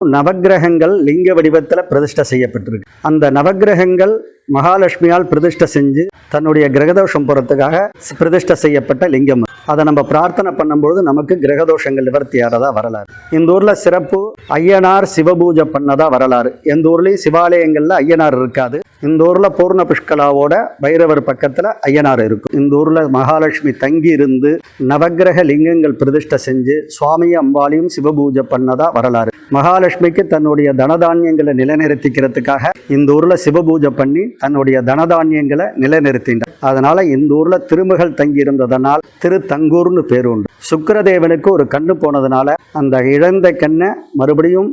நவக்கிரகங்கள் லிங்க வடிவத்தில் பிரதிஷ்டை செய்யப்பட்டிருக்கு. அந்த நவக்கிரகங்கள் மகாலட்சுமியால் பிரதிஷ்டை செஞ்சு தன்னுடைய கிரகதோஷம் போகிறதுக்காக பிரதிஷ்டை செய்யப்பட்ட லிங்கம் அதை நம்ம பிரார்த்தனை பண்ணும்போது நமக்கு கிரகதோஷங்கள் நிவர்த்தியாகிறதா வரலாறு. இந்த ஊரில் சிறப்பு ஐயனார் சிவபூஜை பண்ணதா வரலாறு. எந்த ஊர்லேயும் சிவாலயங்களில் ஐயனார் இருக்காது. இந்த ஊரில் பூர்ண புஷ்கலாவோட பைரவர் பக்கத்தில் ஐயனார் இருக்கும். இந்த ஊரில் மகாலட்சுமி தங்கி இருந்து நவக்கிரக லிங்கங்கள் பிரதிஷ்டை செஞ்சு சுவாமி அம்பாளையும் சிவபூஜை பண்ணதா வரலாறு. மகாலட்சுமிக்கு தன்னுடைய தனதானியங்களை நிலைநிறுத்திக்கிறதுக்காக இந்த ஊரில் சிவபூஜை பண்ணி தன்னுடைய தனதானியங்களை நிலைநிறுத்தினார். அதனால் இந்த ஊரில் திருமகள் தங்கி இருந்ததனால் திரு தங்கூர்னு பேர் உண்டு. சுக்கரதேவனுக்கு ஒரு கண்ணு போனதுனால அந்த இழந்த கண்ணை மறுபடியும்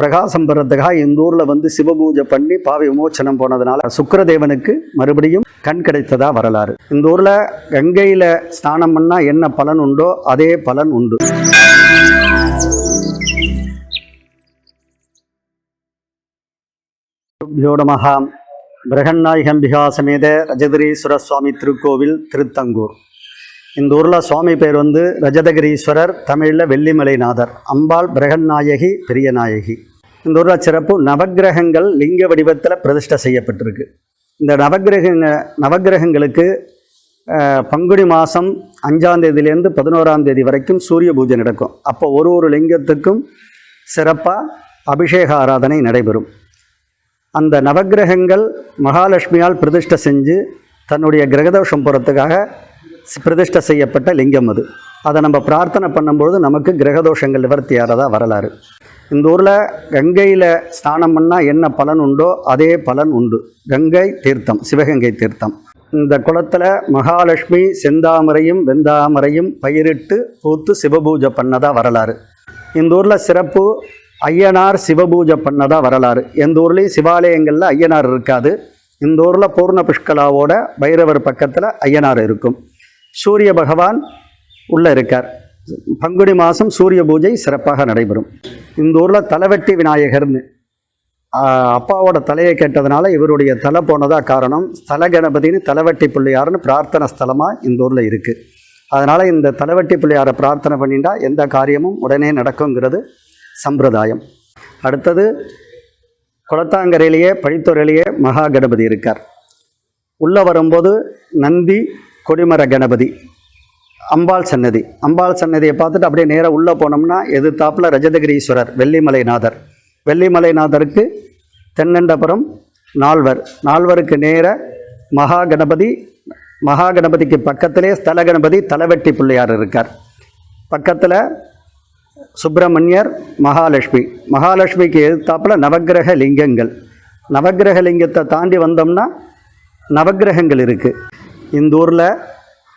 பிரகாசம் பெறத்துக்காக இந்த ஊரில் வந்து சிவபூஜை பண்ணி பாவி விமோச்சனம் போனதுனால சுக்கரதேவனுக்கு மறுபடியும் கண் கிடைத்ததா வரலாறு. இந்த ஊரில் கங்கையில் ஸ்நானம் பண்ணால் என்ன பலன் உண்டோ அதே பலன் உண்டு. யோடமகாம் பிரகன்னாயகம்பிகா சமேத ரஜதரீஸ்வர சுவாமி திருக்கோவில் திருத்தங்கூர். இந்த ஊரில் சுவாமி பேர் வந்து ரஜதகிரீஸ்வரர் தமிழில் வெள்ளிமலைநாதர். அம்பாள் பிரகன்நாயகி பெரியநாயகி இந்த ஊரில் சிறப்பு நவக்கிரகங்கள் லிங்க வடிவத்தில் பிரதிஷ்டை செய்யப்பட்டிருக்கு. இந்த நவகிரகங்க நவக்கிரகங்களுக்கு பங்குனி மாதம் அஞ்சாம் தேதியிலேருந்து பதினோராம் தேதி வரைக்கும் சூரிய பூஜை நடக்கும். அப்போ ஒரு ஒரு லிங்கத்துக்கும் சிறப்பாக அபிஷேக ஆராதனை நடைபெறும். அந்த நவக்கிரகங்கள் மகாலட்சுமியால் பிரதிஷ்டை செஞ்சு தன்னுடைய கிரகதோஷம் போகிறதுக்காக பிரதிஷ்டை செய்யப்பட்ட லிங்கம் அது. அதை நம்ம பிரார்த்தனை பண்ணும்பொழுது நமக்கு கிரகதோஷங்கள் நிவர்த்தியாகிறதா வரலாறு. இந்த ஊரில் கங்கையில் ஸ்நானம் பண்ணால் என்ன பலன் உண்டோ அதே பலன் உண்டு. கங்கை தீர்த்தம் சிவகங்கை தீர்த்தம். இந்த குளத்தில் மகாலட்சுமி செந்தாமரையும் வெந்தாமரையும் பயிரிட்டு பூத்து சிவபூஜை பண்ணதாக வரலாறு. இந்த ஊரில் சிறப்பு ஐயனார் சிவபூஜை பண்ணதா வரலாறு. எந்த ஊர்லேயும் சிவாலயங்களில் ஐயனார் இருக்காது. இந்த ஊரில் பூர்ண புஷ்கலாவோட பைரவர் பக்கத்தில் ஐயனார் இருக்கும். சூரிய பகவான் உள்ளே இருக்கார். பங்குனி மாதம் சூரிய பூஜை சிறப்பாக நடைபெறும். இந்த ஊரில் தலைவெட்டி விநாயகர்னு. அப்பாவோட தலையை கேட்டதுனால இவருடைய தலை போனதா காரணம் ஸ்தல கணபதினு தலைவெட்டி பிள்ளையார்னு பிரார்த்தனை ஸ்தலமாக இந்த ஊரில் இருக்குது அதனால் இந்த தலைவெட்டி பிள்ளையாரை பிரார்த்தனை பண்ணிட்டா எந்த காரியமும் உடனே நடக்குங்கிறது சம்பிரதாயம். அடுத்தது குளத்தாங்கரையிலேயே பழித்துறையிலேயே மகா கணபதி இருக்கார். உள்ளே வரும்போது நந்தி கொடிமர கணபதி அம்பாள் சன்னதி. அம்பாள் சன்னதியை பார்த்துட்டு அப்படியே நேராக உள்ளே போனோம்னா எதிர்த்தாப்புல ரஜதகிரீஸ்வரர் வெள்ளிமலைநாதர். வெள்ளிமலைநாதருக்கு தென்னண்டபுரம் நால்வர். நால்வருக்கு நேர மகா கணபதி மகா கணபதிக்கு பக்கத்திலே ஸ்தல கணபதி தலைவெட்டி பிள்ளையார் இருக்கார். பக்கத்தில் சுப்பிரமணியர் மகாலட்சுமி. மகாலட்சுமிக்கு எதிர்த்தாப்பில் நவக்கிரக லிங்கங்கள். நவகிரக லிங்கத்தை தாண்டி வந்தோம்னா நவக்கிரகங்கள் இருக்குது இந்த ஊரில்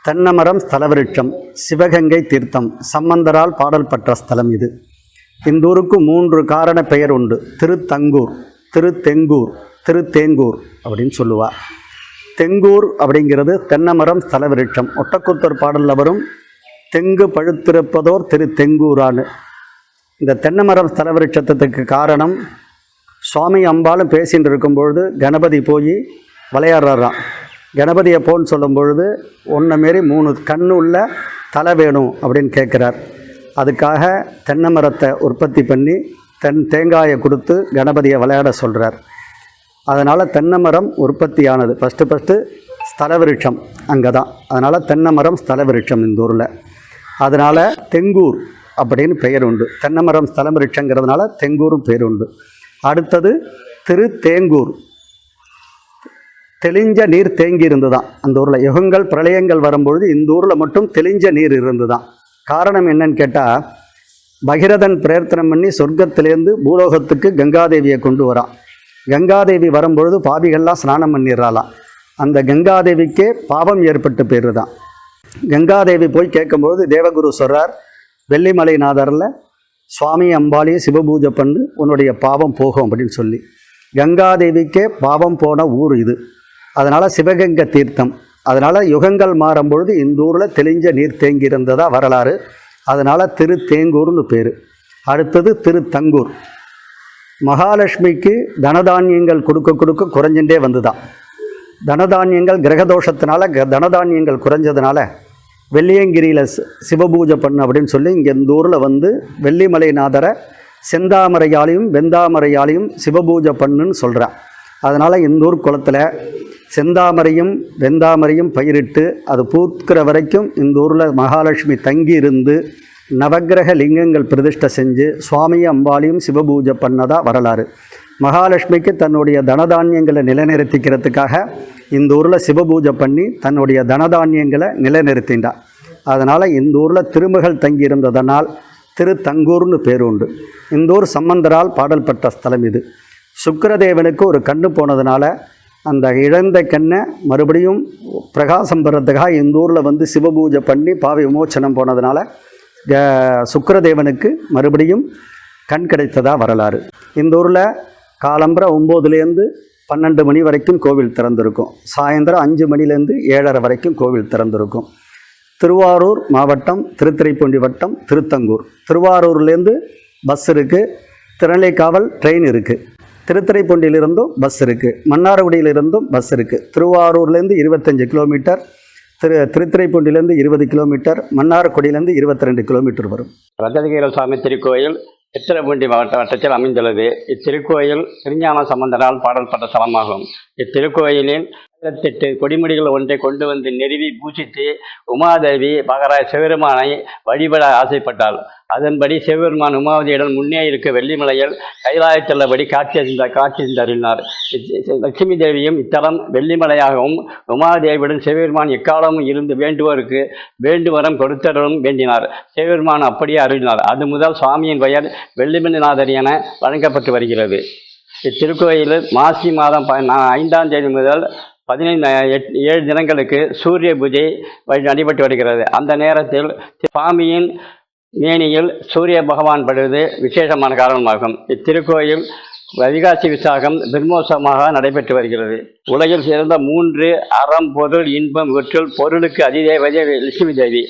தென்னமரம் ஸ்தலவிருட்சம் சிவகங்கை தீர்த்தம் சம்பந்தரால் பாடல் பெற்ற ஸ்தலம் இது. இந்த ஊருக்கு மூன்று காரண பெயர் உண்டு. திருத்தங்கூர் திருத்தெங்கூர் திருத்தேங்கூர் அப்படின்னு சொல்லுவா. தெங்கூர் அப்படிங்கிறது தென்னமரம் ஸ்தலவிருட்சம். ஒட்டக்கூத்தர் பாடலில் வரும் தெங்கு பழுத்திருப்பதோர் திரு தெங்கூரான்னு இந்த தென்னமரம் ஸ்தலவிருட்சத்துக்கு காரணம் சுவாமி அம்பாலும் பேசிகிட்டு இருக்கும்பொழுது கணபதி போய் விளையாடுறாராம். கணபதியை போன்னு சொல்லும் பொழுது ஒன்றை மாரி மூணு கண் உள்ள தலை வேணும் அப்படின்னு கேட்குறார். அதுக்காக தென்னை மரத்தை உற்பத்தி பண்ணி தென் தேங்காயை கொடுத்து கணபதியை விளையாட சொல்கிறார் அதனால் தென்னை மரம் உற்பத்தியானது. ஃபஸ்ட்டு ஃபஸ்ட்டு ஸ்தல விருட்சம் அங்கே தான் அதனால் தென்னை மரம் ஸ்தல விருட்சம் இந்த ஊரில். அதனால் தெங்கூர் அப்படின்னு பெயர் உண்டு. தென்னமரம் ஸ்தலம் விருட்சங்கிறதுனால தெங்கூரும் பேர் உண்டு. அடுத்தது திரு தேங்கூர் தெளிஞ்ச நீர் தேங்கி இருந்து தான் அந்த ஊரில். யுகங்கள் பிரளயங்கள் வரும்பொழுது இந்த ஊரில் மட்டும் தெளிஞ்ச நீர் இருந்து தான் காரணம் என்னன்னு கேட்டால் பகிரதன் பிரயத்தனம் பண்ணி சொர்க்கத்திலேருந்து பூலோகத்துக்கு கங்காதேவியை கொண்டு வரான். கங்காதேவி வரும்பொழுது பாவிகள்லாம் ஸ்நானம் பண்ணிடுறாளாம். அந்த கங்காதேவிக்கே பாவம் ஏற்பட்டு போயிரு தான் கங்காதேவி போய் கேட்கும்போது தேவகுரு சொல்கிறார் வெள்ளிமலைநாதரில் சுவாமி அம்பாளையும் சிவபூஜை பண்ணு உன்னுடைய பாவம் போகும் அப்படின்னு சொல்லி. கங்காதேவிக்கே பாவம் போன ஊர் இது. அதனால் சிவகங்கை தீர்த்தம். அதனால் யுகங்கள் மாறும்பொழுது இந்த ஊரில் தெளிஞ்ச நீர் தேங்கி வரலாறு. அதனால் திரு தேங்கூர்னு பேர். அடுத்தது திரு தங்கூர் மகாலட்சுமிக்கு தனதானியங்கள் கொடுக்க கொடுக்க குறைஞ்சுட்டே வந்துதான் தனதானியங்கள் கிரகதோஷத்தினால க- தனதானியங்கள் குறைஞ்சதுனால வெள்ளியங்கிரியில் சிவபூஜை பண்ணு அப்படின்னு சொல்லி இங்கே இந்த ஊரில் வந்து வெள்ளிமலைநாதரை செந்தாமரையாலையும் வெந்தாமரையாலையும் சிவபூஜை பண்ணுன்னு சொல்கிறான் அதனால் இந்த ஊர் குளத்தில் செந்தாமரையும் வெந்தாமரையும் பயிரிட்டு அது பூக்கிற வரைக்கும் இந்த ஊரில் மகாலட்சுமி தங்கி இருந்து நவக்கிரக லிங்கங்கள் பிரதிஷ்டை செஞ்சு சுவாமியும் அம்பாளையும் சிவபூஜை பண்ணதாக வரலாறு. மகாலட்சுமிக்கு தன்னுடைய தனதானியங்களை நிலைநிறுத்திக்கிறதுக்காக இந்த ஊரில் சிவபூஜை பண்ணி தன்னுடைய தனதானியங்களை நிலைநிறுத்தின்றார் அதனால் இந்த ஊரில் திருமகள் தங்கி இருந்ததனால் திருத்தங்கூர்னு பேர் உண்டு. இந்த ஊர் சம்பந்தரால் பாடல்பட்ட ஸ்தலம் இது. சுக்கரதேவனுக்கு ஒரு கண்ணு போனதுனால அந்த இழந்த கண்ணை மறுபடியும் பிரகாசம் பெறத்துக்காக இந்த ஊரில் வந்து சிவபூஜை பண்ணி பாவி விமோச்சனம் போனதுனால சுக்கரதேவனுக்கு மறுபடியும் கண் கிடைத்ததாக வரலாறு. இந்த ஊரில் காலம்புற ஒம்போதுலேருந்து பன்னெண்டு மணி வரைக்கும் கோவில் திறந்திருக்கும். சாயந்தரம் அஞ்சு மணிலேருந்து ஏழரை வரைக்கும் கோவில் திறந்திருக்கும். திருவாரூர் மாவட்டம் திருத்துறைப்பூண்டி வட்டம் திருத்தங்கூர். திருவாரூர்லேருந்து பஸ் இருக்குது திருநெல்வேலிக்காவல் ட்ரெயின் இருக்குது திருத்துறைப்பூண்டியிலிருந்தும் பஸ் இருக்குது மன்னார்குடியிலிருந்தும் பஸ் இருக்குது திருவாரூர்லேருந்து இருபத்தஞ்சி கிலோமீட்டர் திரு திருத்துறைப்பூண்டிலேருந்து இருபது கிலோமீட்டர் மன்னார்குடியிலேருந்து இருபத்தி ரெண்டு கிலோமீட்டர் வரும். ரத்தனகிர சுவாமி திருக்கோயில் சித்திரப்பூண்டி மாவட்ட வட்டத்தில் அமைந்துள்ளது. இத்திருக்கோயில் திருஞான சம்பந்தரால் பாடல்பட்ட ஸ்தலமாகும் இத்திருக்கோயிலில் ஆயிரத்தெட்டு கொடிமுடிகள் ஒன்றை கொண்டு வந்து நிறுவி பூஜித்து உமாதேவி மகராஜ் சிவபெருமானை வழிபட ஆசைப்பட்டாள். அதன்படி சிவபெருமான் உமாவதியுடன் முன்னே இருக்க வெள்ளிமலையில் கைலாயத்துள்ளபடி காட்சி காட்சி தருளினார் லட்சுமி தேவியும் இத்தலம் வெள்ளிமலையாகவும் உமாதேவியுடன் சிவபெருமான் எக்காலமும் இருந்து வேண்டுவோருக்கு வேண்டுவரம் கொடுத்தரும் வேண்டினார். சிவபெருமான் அப்படியே அருளினார். அது முதல் சுவாமியின் பெயர் வெள்ளிமணிநாதர் என வழங்கப்பட்டு வருகிறது. இத்திருக்கோயிலில் மாசி மாதம் ப- ஐந்தாம் தேதி முதல் பதினைந்து எட் ஏழு தினங்களுக்கு சூரிய பூஜை வழி நடைபெற்று வருகிறது. அந்த நேரத்தில் சுவாமியின் மேனியில் சூரிய பகவான் படுவது விசேஷமான காரணமாகும். இத்திருக்கோயில் வைகாசி விசாகம் பிரம்மோசமாக நடைபெற்று வருகிறது. உலகில் சிறந்த மூன்று அறம் பொருள் இன்பம் இவற்றுள் பொருளுக்கு அதிதேவதே லட்சுமி தேவி.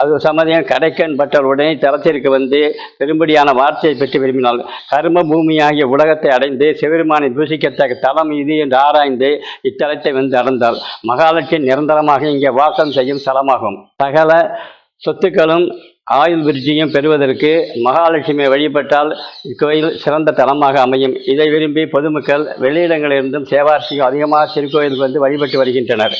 அது சமதியம் கடைக்கன் பட்டர் உடனே தளத்திற்கு வந்து பெரும்படியான வார்த்தையை பெற்று விரும்பினாள். கர்ம பூமியாகிய உலகத்தை அடைந்து சிவருமானை தூசிக்கத்தக்க தலம் இது என்று ஆராய்ந்து இத்தலத்தை வந்து அடைந்தாள். மகாலட்சுமி நிரந்தரமாக இங்கே வாசம் செய்யும் ஸ்தலமாகும். சகல சொத்துக்களும் ஆயுள் விருத்தியும் பெறுவதற்கு மகாலட்சுமியை வழிபட்டால் இக்கோயில் சிறந்த தலமாக அமையும். இதை விரும்பி பொதுமக்கள் வெளியிடங்களிலிருந்தும் சேவார்த்தியும் அதிகமாக திருக்கோயிலுக்கு வந்து வழிபட்டு வருகின்றனர்.